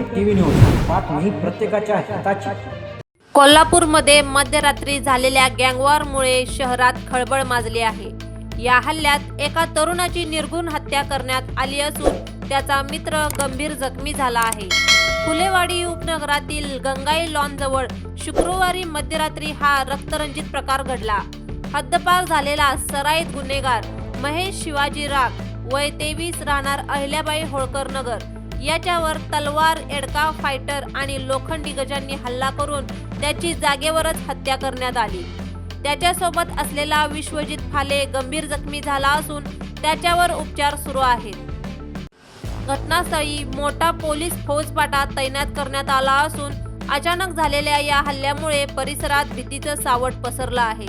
TV news बातमी प्रत्येकाच्या हिताची. कोल्हापूरमध्ये मध्यरात्री झालेल्या गँगवॉरमुळे शहरात खळबळ माजली आहे. या हल्ल्यात एका तरुणाची निर्घुण हत्या करण्यात आली असून त्याचा मित्र गंभीर जखमी झाला आहे. फुलेवाडी उपनगरातील गंगाई लॉनजवळ शुक्रवारी मध्यरात्री हा रक्तरंजित प्रकार घडला. हद्दपार झालेला सराईत गुन्हेगार महेश शिवाजी राग वय तेवीस राहणार अहिल्याबाई होळकर नगर याच्यावर तलवार एडका फायटर आणि लोखंडी गजांनी हल्ला करून त्याची जागेवरच हत्या करण्यात आली. त्याच्यासोबत असलेला विश्वजित फाले गंभीर जखमी झाला असून त्याच्यावर उपचार सुरू आहेत. घटनास्थळी मोठा पोलीस फौजपाटा तैनात करण्यात आला असून अचानक झालेल्या या हल्ल्यामुळे परिसरात भीतीचं सावट पसरलं आहे.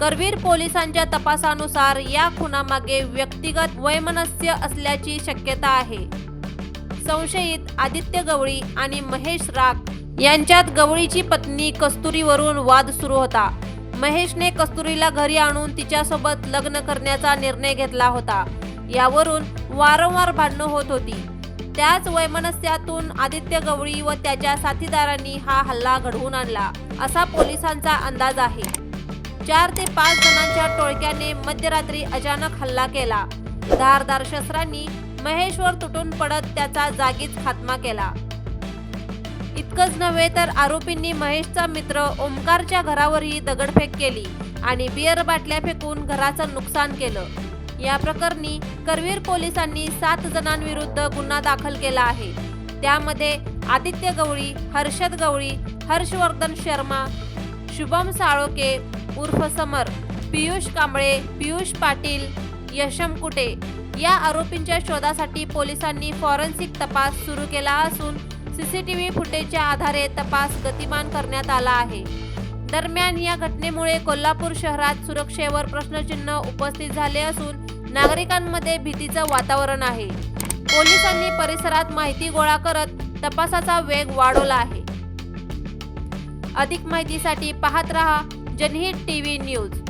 करवीर पोलिसांच्या तपासानुसार या खुनामागे व्यक्तिगत वैमनस्य असल्याची शक्यता आहे. संशयित आदित्य गवळी आणि महेश राग यांच्यात गवळीची पत्नी कस्तुरीवरून वाद सुरू होता. महेशने कस्तुरीला घरी आणून तिच्यासोबत लग्न करण्याचा निर्णय घेतला होता. यावरून वारंवार भांडणं होत होती. त्याच वैमनस्यातून आदित्य गवळी व त्याच्या साथीदारांनी हा हल्ला घडवून आणला असा पोलिसांचा अंदाज आहे. चार ते पाच जणांच्या टोळक्याने मध्यरात्री अचानक हल्ला केला. धारदार शस्त्रांनी महेशवर तुटून पडत त्याचा जागीच खात्मा केला. इतकंच नव्हे तर आरोपींनी महेशचा मित्र ओमकारच्या घरावरही दगडफेक केली आणि बियर बाटल्या फेकून घराचं नुकसान केलं. या प्रकरणी करवीर पोलिसांनी सात जणांविरुद्ध गुन्हा दाखल केला आहे. त्यामध्ये आदित्य गवळी हर्षद गवळी हर्षवर्धन शर्मा शुभम साळोके उर्फ समर पियुष कांबळे पियुष पाटील यशम कुटे या आरोपींच्या शोधासाठी पोलिसांनी फॉरेन्सिक तपास सुरू केला असून सीसीटीव्ही फुटेजच्या आधारे तपास गतिमान करण्यात आला आहे. दरम्यान या घटनेमुळे कोल्हापूर शहरात सुरक्षेवर प्रश्नचिन्ह उपस्थित झाले असून नागरिकांमध्ये भीतीचं वातावरण आहे. पोलिसांनी परिसरात माहिती गोळा करत तपासाचा वेग वाढवला आहे. अधिक माहितीसाठी पाहत रहा Janhit TV news.